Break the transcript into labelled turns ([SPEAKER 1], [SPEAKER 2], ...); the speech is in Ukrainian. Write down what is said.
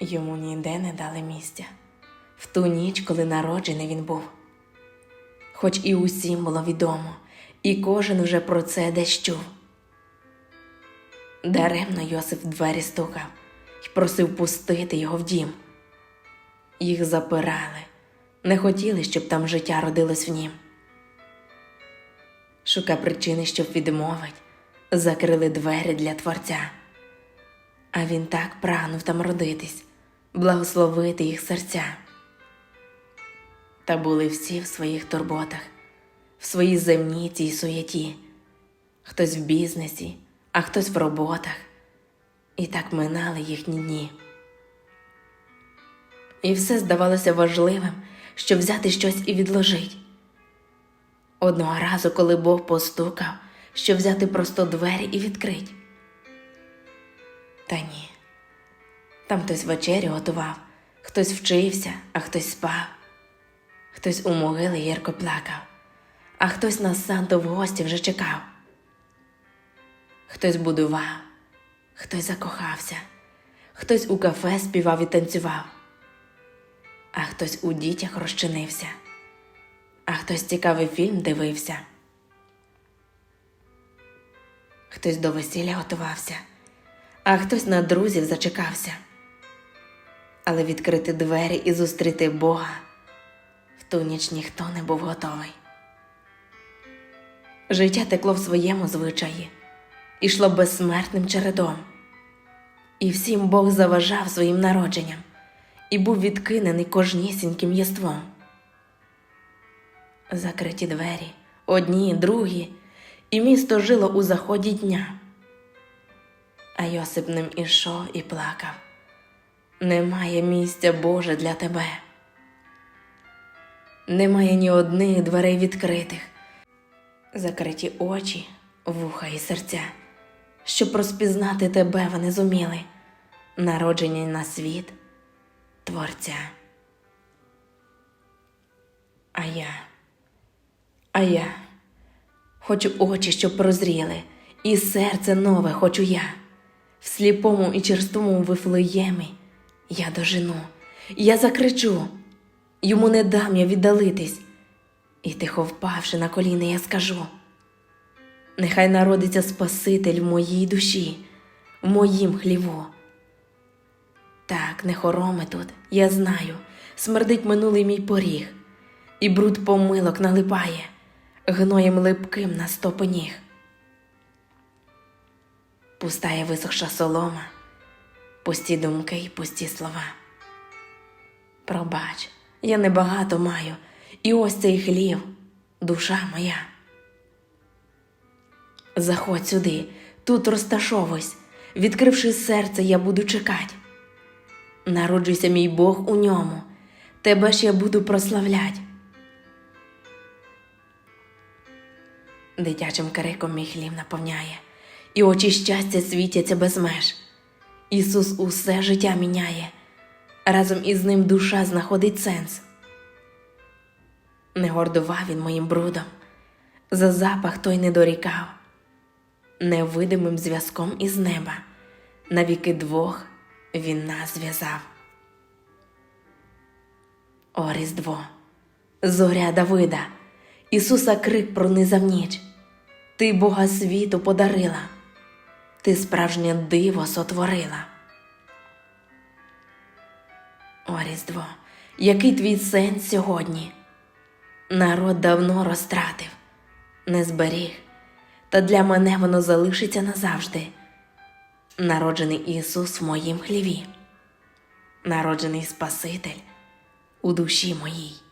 [SPEAKER 1] Йому ніде не дали місця в ту ніч, коли народжений він був. Хоч і усім було відомо, і кожен вже про це десь чув. Даремно Йосип в двері стукав і просив пустити його в дім. Їх запирали, не хотіли, щоб там життя родилось в нім. Шука причини, щоб відмовить, закрили двері для творця. А він так прагнув там родитись, благословити їх серця. Та були всі в своїх турботах, в своїй земній цій суєті, хтось в бізнесі, а хтось в роботах, і так минали їхні дні. І все здавалося важливим, щоб взяти щось і відложить. Одного разу, коли Бог постукав, щоб взяти просто двері і відкрить. Та ні. Там хтось вечерю готував, хтось вчився, а хтось спав, хтось у могили гірко плакав, а хтось на Санту в гості вже чекав. Хтось будував, хтось закохався, хтось у кафе співав і танцював, а хтось у дітях розчинився, а хтось цікавий фільм дивився. Хтось до весілля готувався, а хтось на друзів зачекався. Але відкрити двері і зустріти Бога в ту ніч ніхто не був готовий. Життя текло в своєму звичаї, ішло безсмертним чередом, і всім Бог заважав своїм народженням і був відкинений кожнісіньким єством. Закриті двері, одні, другі, і місто жило у заході дня. А Йосип ним ішов і плакав. Немає місця Боже для тебе. Немає ні одних дверей відкритих, закриті очі, вуха і серця, щоб розпізнати тебе вони зуміли, народжені на світ Творця. А я, а я хочу очі, щоб прозріли, і серце нове хочу я. В сліпому і черстому вифлеємі я дожену, я закричу, йому не дам я віддалитись, і тихо впавши на коліна, я скажу: нехай народиться Спаситель в моїй душі, в моїм хліву. Так, не хороми тут, я знаю, смердить минулий мій поріг, і бруд помилок налипає, гноєм липким на стопи ніг. Пустає висохша солома, пусті думки й пусті слова. Пробач, я небагато маю, і ось цей хлів, душа моя. Заходь сюди, тут розташовуйсь, відкривши серце, я буду чекать. Народжуйся, мій Бог, у ньому, тебе ж я буду прославлять. Дитячим криком мій хлів наповняє, і очі щастя світяться без меж. Ісус усе життя міняє, разом із ним душа знаходить сенс. Не гордував він моїм брудом, за запах той не дорікав, невидимим зв'язком із неба, навіки двох він нас зв'язав. О Різдво, зоря Давида, Ісуса крик пронизав ніч. Ти Бога світу подарила, ти справжнє диво сотворила. О Різдво, який твій сенс сьогодні? Народ давно розтратив, не зберіг, та для мене воно залишиться назавжди. Народжений Ісус в моїм хліві, народжений Спаситель у душі моїй.